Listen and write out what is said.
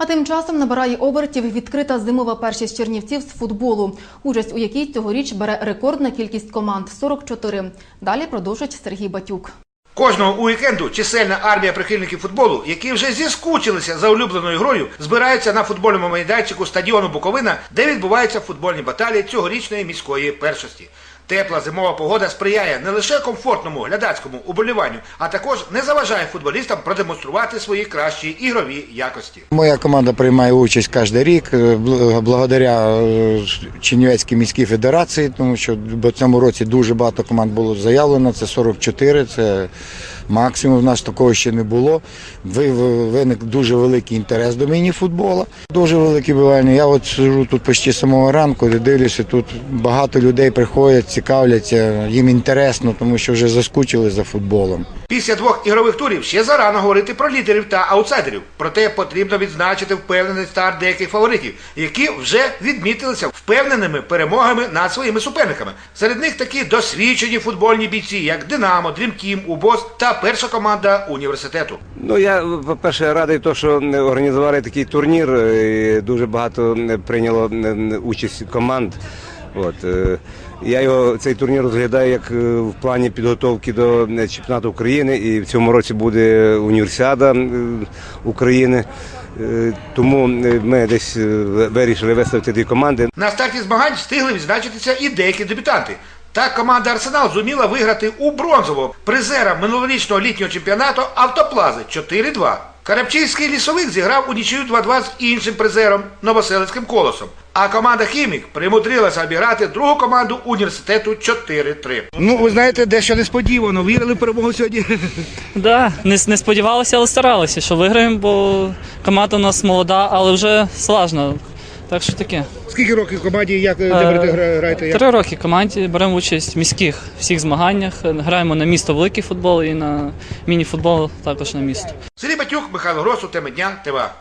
А тим часом набирає обертів відкрита зимова першість чернівців з футболу, участь у якій цьогоріч бере рекордна кількість команд 44. Далі продовжить Сергій Батюк. Кожного уікенду чисельна армія прихильників футболу, які вже зіскучилися за улюбленою грою, збираються на футбольному майданчику стадіону Буковина, де відбуваються футбольні баталії цьогорічної міської першості. Тепла зимова погода сприяє не лише комфортному глядацькому уболіванню, а також не заважає футболістам продемонструвати свої кращі ігрові якості. Моя команда приймає участь кожен рік е, благодаря е, Чернівецькій міській федерації, тому що в цьому році дуже багато команд було заявлено. Це 44, це максимум. У нас такого ще не було. Ви- ви- Виник дуже великий інтерес до міні-футболу. Дуже великий бувальний. Я от сижу тут почти самого ранку, дивлюся, тут багато людей приходять, цікавляться, їм інтересно, тому що вже заскучили за футболом. Після двох ігрових турів ще зарано говорити про лідерів та аутсайдерів. Проте потрібно відзначити впевнений старт деяких фаворитів, які вже відмітилися впевненими перемогами над своїми суперниками. Серед них такі досвідчені футбольні бійці, як Динамо, Дрімкім, УБОС та перша команда університету. Ну я по-перше радий, то, що е, організували такий турнір. і Дуже багато е, прийняло е, е, участь команд. От е, я його цей турнір розглядаю як е, в плані підготовки до е, чемпіонату України, і в цьому році буде універсіада е, України. Е, Тому е, ми десь е, вирішили виставити дві команди. На старті змагань встигли відзначитися і деякі дебютанти. Так команда Арсенал зуміла виграти у бронзового призера минулорічного літнього чемпіонату Автоплази 4-2. Карабчинський лісовик зіграв у нічию 2-2 з іншим призером Новоселицьким колосом. А команда Хімік примудрилася обіграти другу команду університету 4-3. Ну, ви знаєте, дещо несподівано. Вірили в перемогу сьогодні. Да, не, не сподівалися, але старалися, що виграємо, бо команда у нас молода, але вже слажна. Так що таке. Скільки років команді, як Е, граєте? Три роки команді беремо участь в міських всіх змаганнях. Граємо на місто великий футбол і на міні-футбол також на місто. Сергій Батюк, Михайло Гросу, теми дня, ТВА.